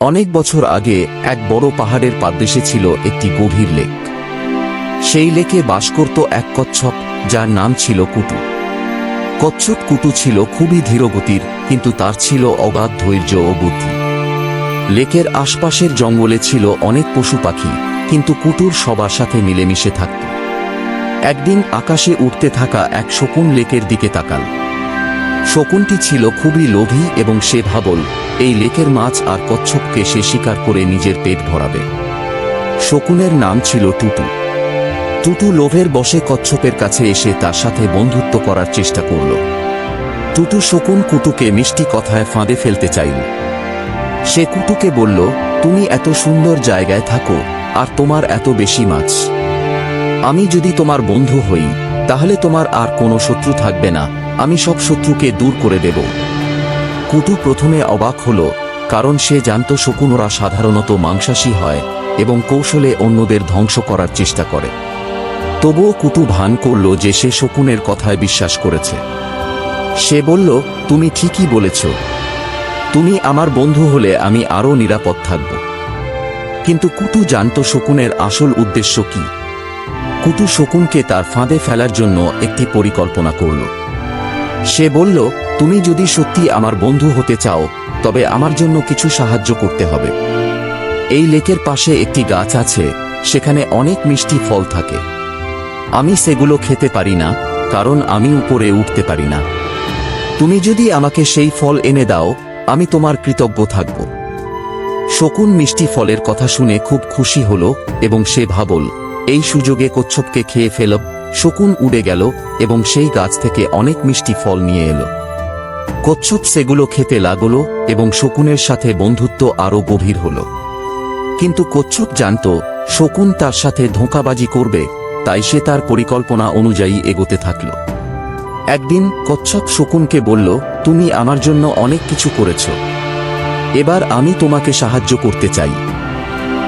অনেক বছর আগে এক বড় পাহাড়ের পাদদেশে ছিল একটি গভীর লেক। সেই লেকে বাস করত এক কচ্ছপ, যার নাম ছিল কুটু। কচ্ছপ কুটু ছিল খুবই ধীরগতির, কিন্তু তার ছিল অগাধ ধৈর্য ও বুদ্ধি। লেকের আশপাশের জঙ্গলে ছিল অনেক পশু পাখি, কিন্তু কুটুর সবার সাথে মিলেমিশে থাকত। একদিন আকাশে উঠতে থাকা এক শকুন লেকের দিকে তাকাল। শকুনটি ছিল খুবই লোভী এবং সে ভাবল, এই লেকের মাছ আর কচ্ছপকে সে শিকার করে নিজের পেট ভরাবে। শকুনের নাম ছিল টুটু। টুটু লোভের বসে কচ্ছপের কাছে এসে তার সাথে বন্ধুত্ব করার চেষ্টা করল। টুটু শকুন কুটুকে মিষ্টি কথায় ফাঁদে ফেলতে চাইল। সে কুটুকে বলল, তুমি এত সুন্দর জায়গায় থাকো, আর তোমার এত বেশি মাছ। আমি যদি তোমার বন্ধু হই, তাহলে তোমার আর কোনো শত্রু থাকবে না আমি সব শত্রুকে দূর করে দেব। কুটু প্রথমে অবাক হল, কারণ সে জানত শকুনরা সাধারণত মাংসাশী হয় এবং কৌশলে অন্যদের ধ্বংস করার চেষ্টা করে। তবুও কুটু ভান করল যে সে শকুনের কথায় বিশ্বাস করেছে। সে বলল, তুমি ঠিকই বলেছ। তুমি আমার বন্ধু হলে আমি আরও নিরাপদ থাকব। কিন্তু কুটু জানত শকুনের আসল উদ্দেশ্য কি? কুটু শকুনকে তার ফাঁদে ফেলার জন্য একটি পরিকল্পনা করল। সে বলল, তুমি যদি সত্যি আমার বন্ধু হতে চাও, তবে আমার জন্য কিছু সাহায্য করতে হবে। এই লেকের পাশে একটি গাছ আছে, সেখানে অনেক মিষ্টি ফল থাকে। আমি সেগুলো খেতে পারি না, কারণ আমি উপরে উঠতে পারি না। তুমি যদি আমাকে সেই ফল এনে দাও, আমি তোমার কৃতজ্ঞ থাকব। শকুন মিষ্টি ফলের কথা শুনে খুব খুশি হল এবং সে ভাবল, এই সুযোগে কচ্ছপকে খেয়ে ফেল। শকুন উড়ে গেল এবং সেই গাছ থেকে অনেক মিষ্টি ফল নিয়ে এলো। কচ্ছপ সেগুলো খেতে লাগল এবং শকুনের সাথে বন্ধুত্ব আরও গভীর হল। কিন্তু কচ্ছপ জানত, শকুন তার সাথে ধোঁকাবাজি করবে, তাই সে তার পরিকল্পনা অনুযায়ী এগোতে থাকল। একদিন কচ্ছপ শকুনকে বলল, তুমি আমার জন্য অনেক কিছু করেছ। এবার আমি তোমাকে সাহায্য করতে চাই।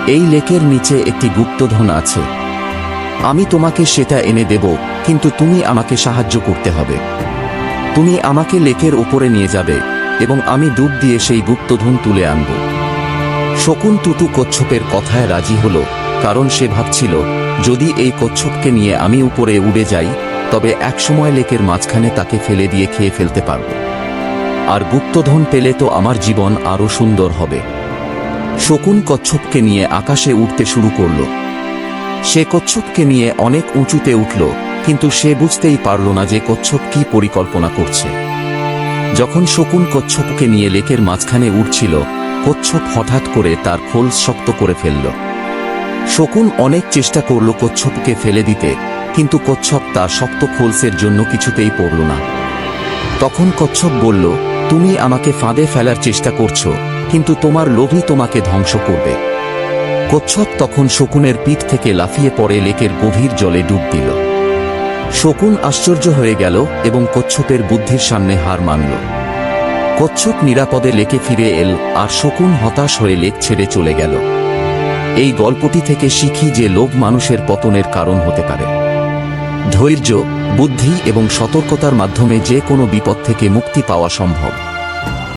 এই লেকের নিচে একটি গুপ্তধন আছে। আমি তোমাকে সেটা এনে দেব, কিন্তু তুমি আমাকে সাহায্য করতে হবে। তুমি আমাকে লেকের উপরে নিয়ে যাবে, এবং আমি ডুব দিয়ে সেই গুপ্তধন তুলে আনব। শকুন টুটু কচ্ছপের কথায় রাজি হল, কারণ সে ভাবছিল, যদি এই কচ্ছপকে নিয়ে আমি উপরে উড়ে যাই, তবে একসময় লেকের মাঝখানে তাকে ফেলে দিয়ে খেয়ে ফেলতে পারব। আর গুপ্তধন পেলে তো আমার জীবন আরও সুন্দর হবে। শকুন কচ্ছপকে নিয়ে আকাশে উঠতে শুরু করল। সে কচ্ছপকে নিয়ে অনেক উঁচুতে উঠল, কিন্তু সে বুঝতেই পারল না যে কচ্ছপ কি পরিকল্পনা করছে। যখন শকুন কচ্ছপকে নিয়ে লেকের মাঝখানে উঠছিল কচ্ছপ হঠাৎ করে তার খোল শক্ত করে ফেলল। শকুন অনেক চেষ্টা করল কচ্ছপকে ফেলে দিতে, কিন্তু কচ্ছপ তার শক্ত খোলসের জন্য কিছুতেই পড়ল না। তখন কচ্ছপ বলল, তুমি আমাকে ফাঁদে ফেলার চেষ্টা করছ, কিন্তু তোমার লোভই তোমাকে ধ্বংস করবে। কচ্ছপ তখন শকুনের পিঠ থেকে লাফিয়ে পড়ে লেকের গভীর জলে ডুব দিল। শকুন আশ্চর্য হয়ে গেল এবং কচ্ছপের বুদ্ধির সামনে হার মানল। কচ্ছপ নিরাপদে লেকে ফিরে এল আর শকুন হতাশ হয়ে লেক ছেড়ে চলে গেল। এই গল্পটি থেকে শিখি যে লোভ মানুষের পতনের কারণ হতে পারে। ধৈর্য, বুদ্ধি এবং সতর্কতার মাধ্যমে যে কোনো বিপদ থেকে মুক্তি পাওয়া সম্ভব।